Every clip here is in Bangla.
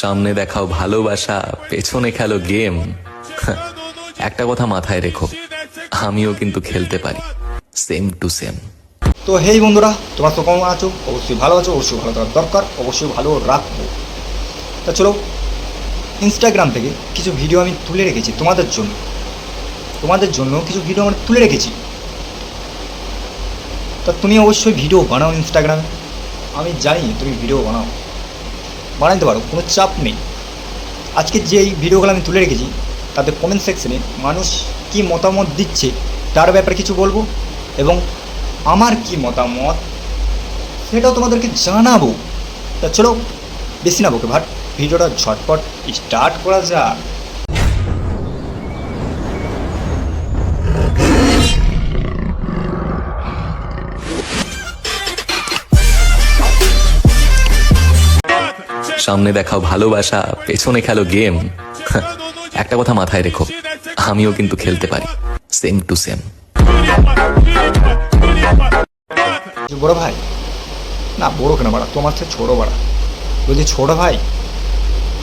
সামনে দেখাও ভালোবাসা, পেছনে খেলো গেম। একটা কথা মাথায় রেখো, আমিও কিন্তু খেলতে পারি। সেম টু সেম তো হেই বন্ধুরা, তোমরা তো কেমন আছো? অবশ্যই ভালো আছো, অবশ্যই ভালো থাকার দরকার, অবশ্যই ভালো রাখব। তা চলো ইনস্টাগ্রাম থেকে কিছু ভিডিও আমি তুলে রেখেছি তোমাদের জন্য। তোমাদের জন্য কিছু ভিডিও আমি তুলে রেখেছি। তা তুমি অবশ্যই ভিডিও বানাও ইনস্টাগ্রামে আমি জানি তুমি ভিডিও বানাও। বানাইতে পারো, কোনো চাপ নেই। আজকে যেই ভিডিওগুলো আমি তুলে রেখেছি, তাতে কমেন্ট সেকশনে মানুষ কি মতামত দিচ্ছে, তার ব্যাপারে কিছু বলব এবং আমার কি মতামত সেটাও তোমাদেরকে জানাব। তা চলো, বেশি না বোকে ভাট, ভিডিওটা ঝটপট স্টার্ট করা যাক। সামনে দেখাও ভালোবাসা, পেছনে খেলো গেম। একটা কথা মাথায় রেখো, আমিও কিন্তু খেলতে পারি। সেম টু সেম বড় ভাই, না, বড় কেন বাড়া? তোমার থেকে ছোটো বাড়া। বলছি, ছোটো ভাই,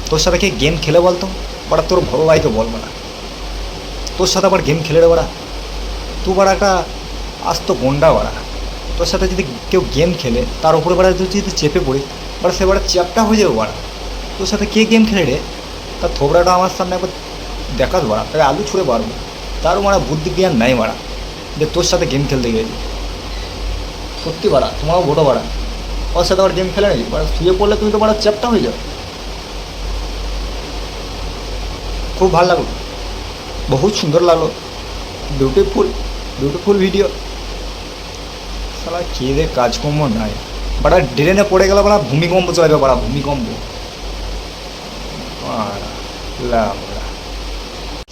তোর সাথে কি গেম খেলে বলতো? বাড়া, তোর বড় ভাইকে বল বাড়া। তোর সাথে আবার গেম খেলে রে বাড়া। তুই বাড়া একটা আস্ত গন্ডা বাড়া। তোর সাথে যদি কেউ গেম খেলে, তার উপরে বাড়া যদি চেপে পড়ি বাড়া সে বাড়া চ্যাপটা হয়ে যাবে বাড়া। তোর সাথে কে গেম খেলে রে? তার থোবড়াটা আমার সামনে একবার দেখাস বাড়া তাকে আলু ছুঁড়ে পারব তারও মারা বুদ্ধি জ্ঞান নাই বাড়া যে তোর সাথে গেম খেলতে গেছি সত্যি বাড়া তোমারও বড় বাড়া ওর সাথে আবার গেম খেলে নাকি? শুয়ে পড়লে তুমি তো বাড়া চ্যাপটা হয়ে যাও। খুব ভালো লাগল। বহুত সুন্দর লাগল। বিউটিফুল বিউটিফুল ভিডিও সালা খেয়ে কাজকর্ম নাই। বাড়া ড্রেনে পড়ে গেলে বাড়া ভূমিকম্প চলে যাবে বাড়া ভূমিকম্প। বাড়া, লাবড়া।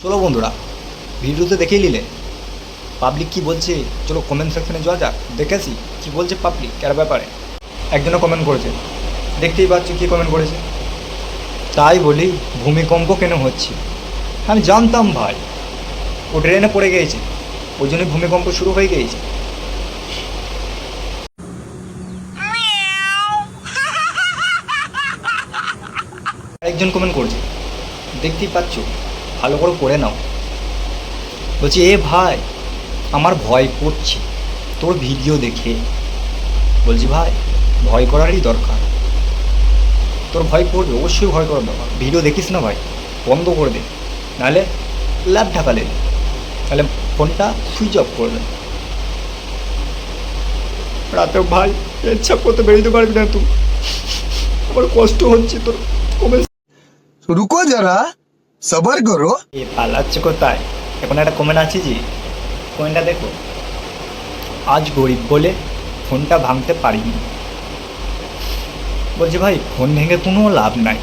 চলো বন্ধুরা ভিডিওতে দেখেই নিলে। পাবলিক কি বলছে চলো কমেন্ট সেকশনে যাওয়া যাক। দেখেছি কি বলছে পাবলিক কার ব্যাপারে। একজনও কমেন্ট করেছে। দেখতেই পাচ্ছ কি কমেন্ট করেছে। তাই বলি ভূমিকম্প কেন হচ্ছে? আমি জানতাম ভাই। ও ড্রেনে পড়ে গিয়েছে। ওই জন্যই ভূমিকম্প শুরু হয়ে গিয়েছে। একজন কমেন্ট করছে। দেখতেই পাচ্ছ, ভালো করে পড়ে নাও। বলছি, এ ভাই, আমার ভয় করছে। তোর ভিডিও দেখে। বলছি, ভাই, ভয় করারই দরকার। তোর ভয় করবে, অবশ্যই ভয় করার দরকার। ভিডিও দেখিস না ভাই, বন্ধ করে দে। নাহলে ল্যাব ঢাকালে তাহলে ফোনটা সুইচ অফ করে দে। রাতে ভাই, ইচ্ছা করতে বেরোতে পারবি না তুই। আমার কষ্ট হচ্ছে তোর। কমে রুকো যারা সবার করো এ পালাচ্ছে কোথায় এখন একটা কমেন্ট আছে জি কমেন্টটা দেখো আজ গরিব বলে ফোনটা ভাঙতে পারিনি বলছে ভাই ফোন ভেঙে কোনো লাভ নাই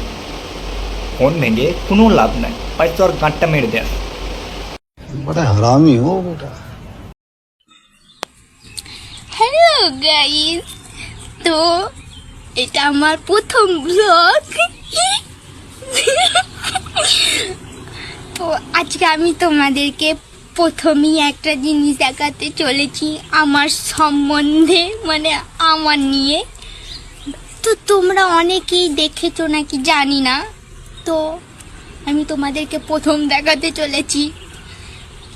ফোন ভেঙে কোনো লাভ নাই ভাই তোর গাঁটটা মেরে দেয় বড় হারামি হ্যালো গাইস তো এটা আমার প্রথম ব্লগ তো আজকে আমি তোমাদেরকে প্রথমেই একটা জিনিস দেখাতে চলেছি আমার সম্বন্ধে মানে আমার নিয়ে। তো তোমরা অনেকেই দেখেছ নাকি জানি না। তো আমি তোমাদেরকে প্রথম দেখাতে চলেছি।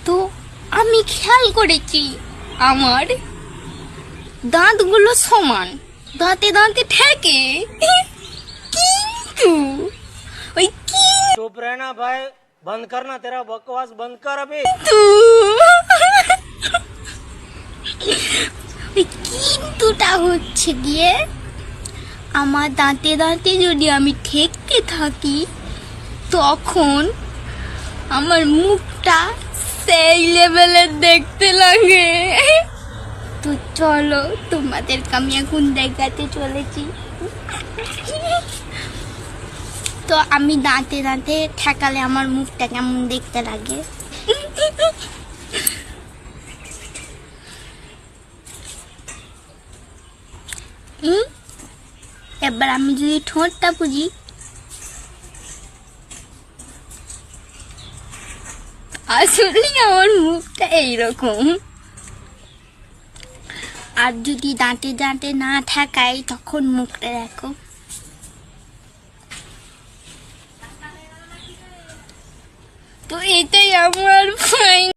তো আমি খেয়াল করেছি আমার দাঁতগুলো সমান, দাঁতে দাঁতে ঠেকে। ওই चुप रहना भाई बंद करना तेरा बकवास बंद कर अभी কিন্তু ওই কিন্তুটা হচ্ছে গিয়ে আমার দাঁতে দাঁতে যদি আমি ঠেকতে থাকি তখন আমার মুখটা সেই লেভেলের দেখতে লাগে তো চলো তোমাদেরকে আমি এখন দেখাতে চলেছি তো আমি দাঁতে দাঁতে ঠেকালে আমার মুখটা কেমন দেখতে লাগে? এবার আমি যদি ঠোঁটটা বুঝি। আসলে আমার মুখটা এইরকম। আর যদি দাঁতে দাঁতে না ঠেকাই, তখন মুখটা দেখো তো এটাই আমার ফাইন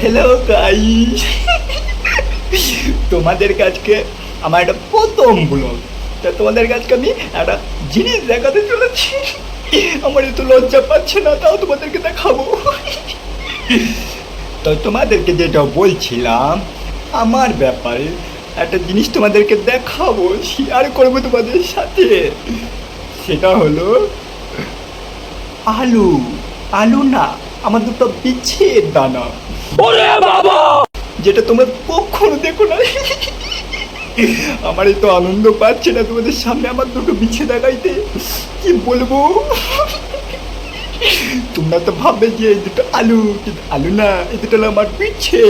হ্যালো গাইস তোমাদের কাছকে আমার একটা প্রথম ব্লগ তা তোমাদের কাছকে আমি একটা জিনিস দেখাতে চলেছি। আমার এত লজ্জা পাচ্ছে না তাও তোমাদেরকে দেখাবো। তো তোমাদেরকে যেটা বলছিলাম আমার ব্যাপারে একটা জিনিস তোমাদেরকে দেখাবো শেয়ার করব তোমাদের সাথে। সেটা হলো আলু আলু না আমার দুটো বিচ্ছের দানা। বাবা! যেটা তোমরা কখনো দেখো না। আমার তো আনন্দ পাচ্ছে না তোমাদের সামনে আমার দুটো বিছে দেখাইতে। কি বলব? তোমরা তো ভাববে যে এই দুটো আলু কিন্তু আলু না এই দুটো হলো আমার পিছে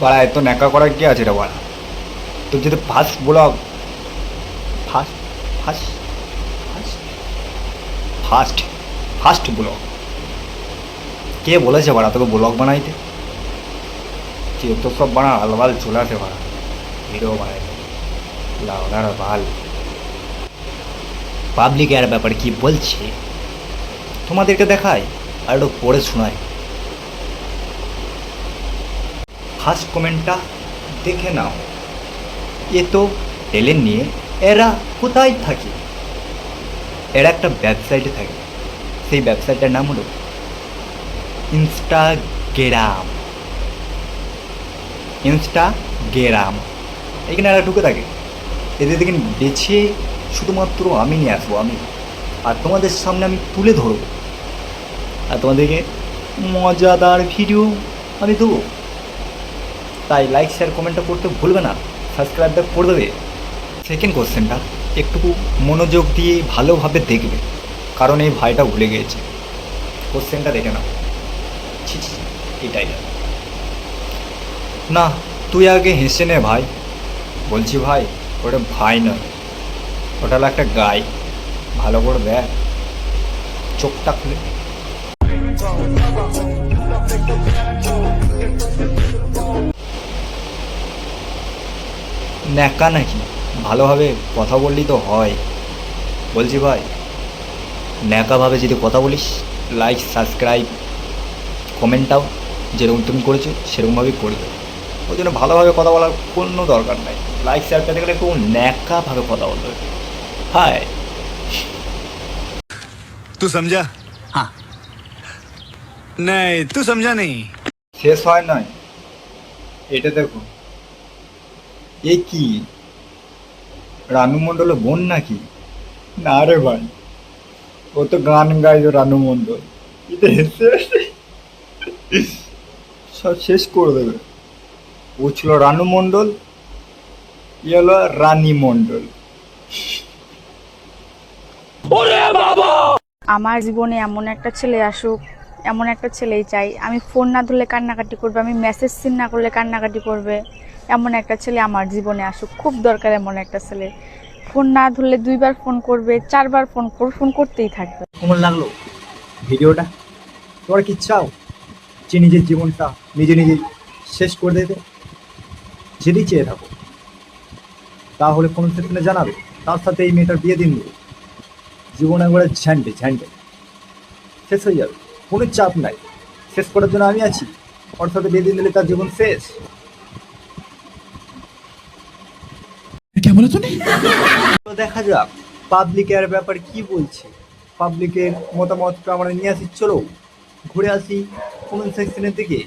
বাড়া এত ন্যাকা করার কি আছে রে বাড়া? তোর যদি first blog first first first first blog কে বলেছে ভাড়া তোকে ব্লগ বানাইতে? কে তো সব বানা আলবাল চলে আসে ভিডিও বানাই লাউডার বাল। পাবলিক এর ব্যাপারে কি বলছে? তোমাদেরকে দেখায় আর একটু পড়ে শোনায় ফার্স্ট কমেন্টটা দেখে নাও। তো টেলেন নিয়ে এরা কোথায় থাকে? এরা একটা ওয়েবসাইটে থাকে। সেই ওয়েবসাইটটার নাম হলো ইনস্টাগ্রাম ইনস্টাগ্রাম এখানে এরা ঢুকে থাকে। এদের দেখেন বেছে শুধুমাত্র আমি নিয়ে আসব, আমি। আর তোমাদের সামনে আমি তুলে ধরবো। আর তোমাদেরকে মজাদার ভিডিও আমি দেবো। তাই লাইক শেয়ার কমেন্টটা করতে ভুলবে না। সাবস্ক্রাইবটা করে দেবে। সেকেন্ড কোশ্চেনটা একটু মনোযোগ দিয়ে ভালোভাবে দেখবে কারণ এই ভাইটা ভুলে গিয়েছে। কোশ্চেনটা দেখে নাও। ছি ছি, এটাই না। তুই আগে হেসে নে ভাই। বলছি ভাই ওটা ভাই না ওটা হলো একটা গাই। ভালো করে দেখ। চোখটা খুলে। ন্যাকা নাকি? ভালোভাবে কথা বললি তো হয়। বলছি ভাই ন্যাকাভাবে যদি কথা বলিস লাইক সাবস্ক্রাইব কমেন্টটাও যেরকম তুমি করেছ সেরকমভাবেই করবে ওই জন্য ভালোভাবে কথা বলার কোনো দরকার নাই। লাইক শেয়ার পেতে গেলে খুব ন্যাকাভাবে কথা বলতে হবে। হাই তুই সমঝা হ্যাঁ নাই তুই সমঝা নেই শেষ হয় নয় এটা দেখো। এ কি? রানু মণ্ডলের বোন নাকি? না রে ভাই, ও তো গান তো রানু মণ্ডল। হেসে সব শেষ করে দেবে। ও ছিল রানু মণ্ডল ই হলো রানী মণ্ডল। আমার জীবনে এমন একটা ছেলে আসুক এমন একটা ছেলেই চাই। আমি ফোন না ধরলে কান্নাকাটি করবে, আমি মেসেজ সিন না করলে কান্নাকাটি করবে। এমন একটা ছেলে আমার জীবনে আসুক, খুব দরকার এমন একটা ছেলে। ফোন না ধরলে দুইবার ফোন করবে, চারবার ফোন কর ফোন করতেই থাকবে। কেমন লাগল ভিডিওটা? তোমরা কি চাও যে নিজের জীবনটা নিজে নিজে শেষ করে দিতে? যদি চেয়ে থাকো, তাহলে কোনো সেখানে জানাবে। তার সাথে এই মেয়েটার বিয়ে দিন। দেবে জীবন একবারে ঝ্যান্ডে ঝ্যান্ডে শেষ হয়ে যাবে। কোনো চাপ নাই। শেষ করার জন্য আমি আছি। ওর সাথে দিন দিলে তার জীবন শেষ। তো দেখা যাক পাবলিকের ব্যাপার কি বলছে। পাবলিকের মতামতটা আমরা নিয়ে আসি চলো ঘুরে আসি কমেন্ট সেকশনের দিকে।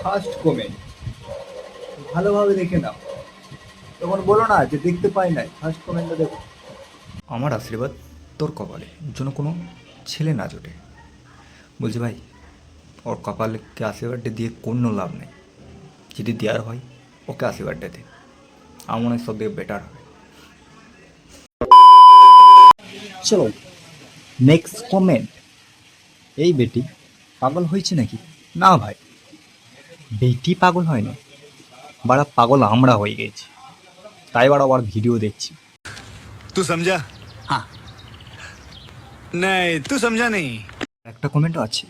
ফার্স্ট কমেন্ট ভালোভাবে দেখে নাও। তখন বলো না যে দেখতে পাই নাই। ফার্স্ট কমেন্টটা দেখো। আমার আশীর্বাদ তোর কপালে যেন কোনো ছেলে না জোটে। বলছে ভাই ওর কপালকে আশীর্বাদটা দিয়ে কোনো লাভ নেই। যদি দেওয়ার হয় ওকে আশীর্বাদটা দে। আমার মনে হয় সব থেকে বেটার হবে। চলো নেক্সট কমেন্ট এই বেটি পাগল হয়েছে নাকি? না ভাই বেটি পাগল হয় না বাড়া পাগল আমরা হয়ে গেছি। তাই বাড়া আবার ভিডিও দেখছি। তুই সমঝা হ্যাঁ নাই তুই সমঝা নেই একটা কমেন্টও আছে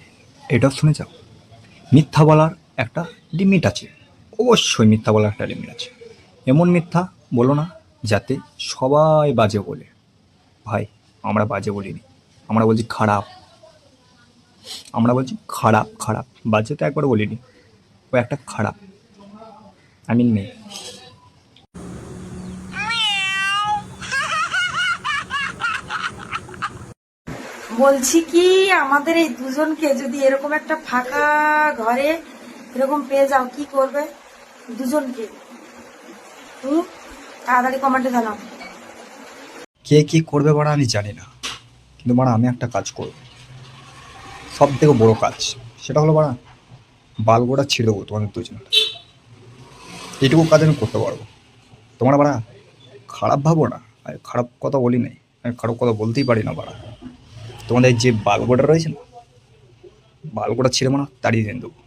এটাও শুনে যাও। মিথ্যা বলার একটা লিমিট আছে, অবশ্যই মিথ্যা বলার একটা লিমিট আছে। এমন মিথ্যা বলো না যাতে সবাই বাজে বলে। ভাই, আমরা বাজে বলিনি, আমরা বলছি খারাপ। আমরা বলছি খারাপ খারাপ, বাজে তো একবার বলিনি, ও একটা খারাপ। আই মিন মেয়ে বলছি কি, আমাদের এই দুজনকে যদি এরকম একটা ফাঁকা ঘরে এরকম পেয়ে যাও, কি করবে দুজনকে? তাড়াতাড়ি কমেন্টে জানাও। কে কি করবে বাড়া আমি জানি না। কিন্তু বাড়া, আমি একটা কাজ করব। সব থেকে বড় কাজ, সেটা হলো বাড়া বালগোটা ছিঁড়ে দেবো তোমাদের দুজনের এইটুকু কাজ আমি করতে পারব। তোমরা বাড়া, খারাপ ভাবো না। আমি খারাপ কথা বলি নাই। আমি খারাপ কথা বলতেই পারি না বাড়া। তোমাদের যে বালগোটা রয়েছে না, বালগোটা ছিঁড়ে মানা তাড়িয়ে দেন দেবো।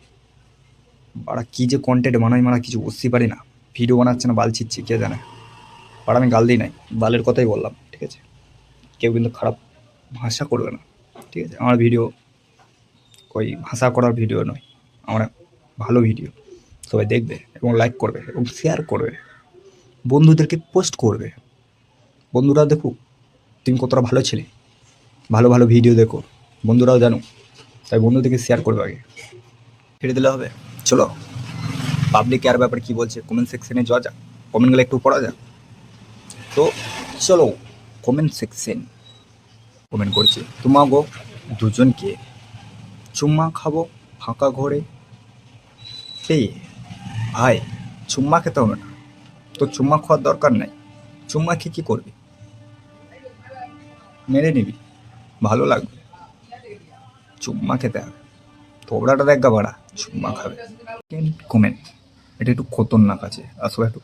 বাড়া কী যে কন্টেন্ট বানাই মানা কিছু বুঝতেই পারি না। ভিডিও বানাচ্ছে না, বাল ছিচ্ছে কে জানে। আর আমি গাল দিই নাই, বালের কথাই বললাম, ঠিক আছে? কেউ কিন্তু খারাপ ভাষা করবে না, ঠিক আছে? আমার ভিডিও ওই ভাষা করার ভিডিও নয়, আমার ভালো ভিডিও সবাই দেখবে এবং লাইক করবে এবং শেয়ার করবে। বন্ধুদেরকে পোস্ট করবে। বন্ধুরা দেখুক, তুমি কতটা ভালো ছেলে। ভালো ভালো ভিডিও দেখো। বন্ধুরাও জানো, তাই বন্ধুদেরকে শেয়ার করবে আগে। ছেড়ে দিলে হবে। চলো পাবলিক এর ব্যাপারে কী বলছে? কমেন্ট সেকশনে যাওয়া যাক। কমেন্টগুলো একটু পড়া যাক। তো চলো কমেন্ট সেকশন কমেন্ট করছি। তোমাগো দুজনকে চুম্মা খাব ফাঁকা ঘরে। পেয়ে ভাই, চুম্মা খেতে হবে না। তো চুম্মা খাওয়ার দরকার নাই। চুম্মা খেয়ে কী করবি? মেরে নিবি। ভালো লাগবে। চুম্মা খেতে হবে। তোবড়াটা দেখ বাড়া চুম্মা খাবে। কমেন্ট এটা একটু খতরনাক আছে। সবাই একটু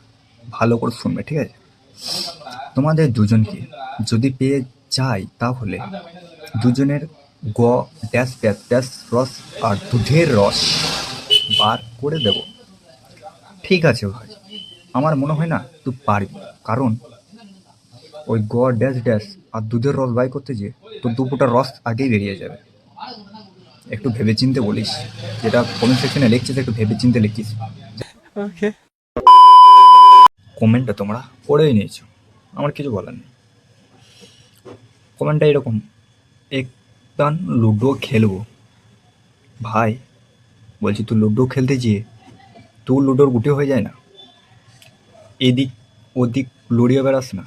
ভালো করে শুনবে, ঠিক আছে? তোমাদের দুজনকে যদি পেয়ে যাই তাহলে দুজনের গ ড্যাশ ড্যাশ ড্যাশ রস আর দুধের রস বার করে দেব। ঠিক আছে ভাই। আমার মনে হয় না, তুই পারবি। কারণ ওই গ ড্যাশ ড্যাশ আর দুধের রস বাই করতে যে তোর দু ফোঁটা রস আগেই বেরিয়ে যাবে। একটু ভেবে চিনতে বলিস। যেটা কমেন্ট সেকশনে লিখছিস একটু ভেবে চিনতে লিখিস কমেন্টটা তোমরা পড়েই নিয়েছো। আমার কিছু বলার নেই। কমেন্টটা এরকম একটান লুডো খেলব। ভাই বলছি তুই লুডো খেলতে যেয়ে তুই লুডোর গুটি হয়ে যায় না? এদিক ওদিক লড়িয়ে বেড়াস না।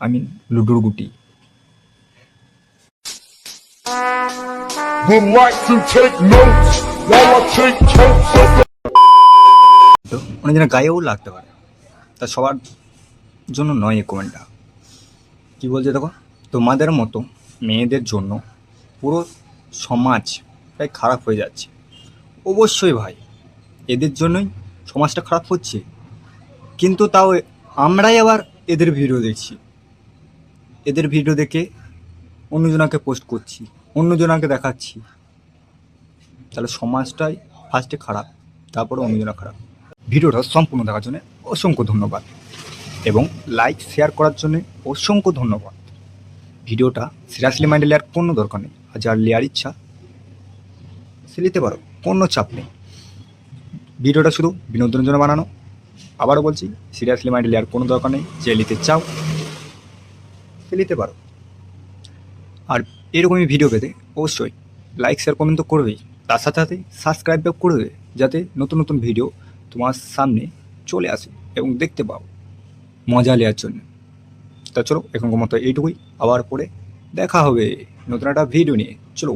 আই মিন লুডোর গুটি। Would like to take notes while I take totes of the অনেকজনের গায়েও লাগতে পারে। তা সবার জন্য নয় এই কমেন্টটা কী বলছে দেখো? তোমাদের মতো মেয়েদের জন্য পুরো সমাজ প্রায় খারাপ হয়ে যাচ্ছে। অবশ্যই ভাই, এদের জন্যই সমাজটা খারাপ হচ্ছে। কিন্তু তাও আমরাই আবার এদের ভিডিও দেখছি। এদের ভিডিও দেখে অন্যজনাকে পোস্ট করছি। অন্যজনাকে দেখাচ্ছি। তাহলে সমাজটাই ফার্স্টে খারাপ, তারপরে অন্যজনা খারাপ। ভিডিওটা সম্পূর্ণ দেখার জন্য অসংখ্য ধন্যবাদ এবং লাইক শেয়ার করার জন্য অসংখ্য ধন্যবাদ। ভিডিওটা সিরিয়াসলি মাইন্ডে লেয়ার কোনো দরকার নেই। আর যার লেয়ার ইচ্ছা, সে নিতে পারো, কোনো চাপ নেই। ভিডিওটা শুধু বিনোদনের জন্য বানানো। আবারও বলছি সিরিয়াসলি মাইন্ডে লেয়ার কোনো দরকার নেই। যে নিতে চাও, সে নিতে পারো। আর এরকমই ভিডিও পেতে অবশ্যই লাইক শেয়ার কমেন্ট তো করবেই। তার সাথে সাথে সাবস্ক্রাইব করবে যাতে নতুন নতুন ভিডিও তোমার সামনে চলে আসে এবং দেখতে পাও। মজা নেওয়ার জন্য। তা চলো, এখনকার মতো এইটুকুই। আবার পরে দেখা হবে নতুন একটা ভিডিও নিয়ে। চলো।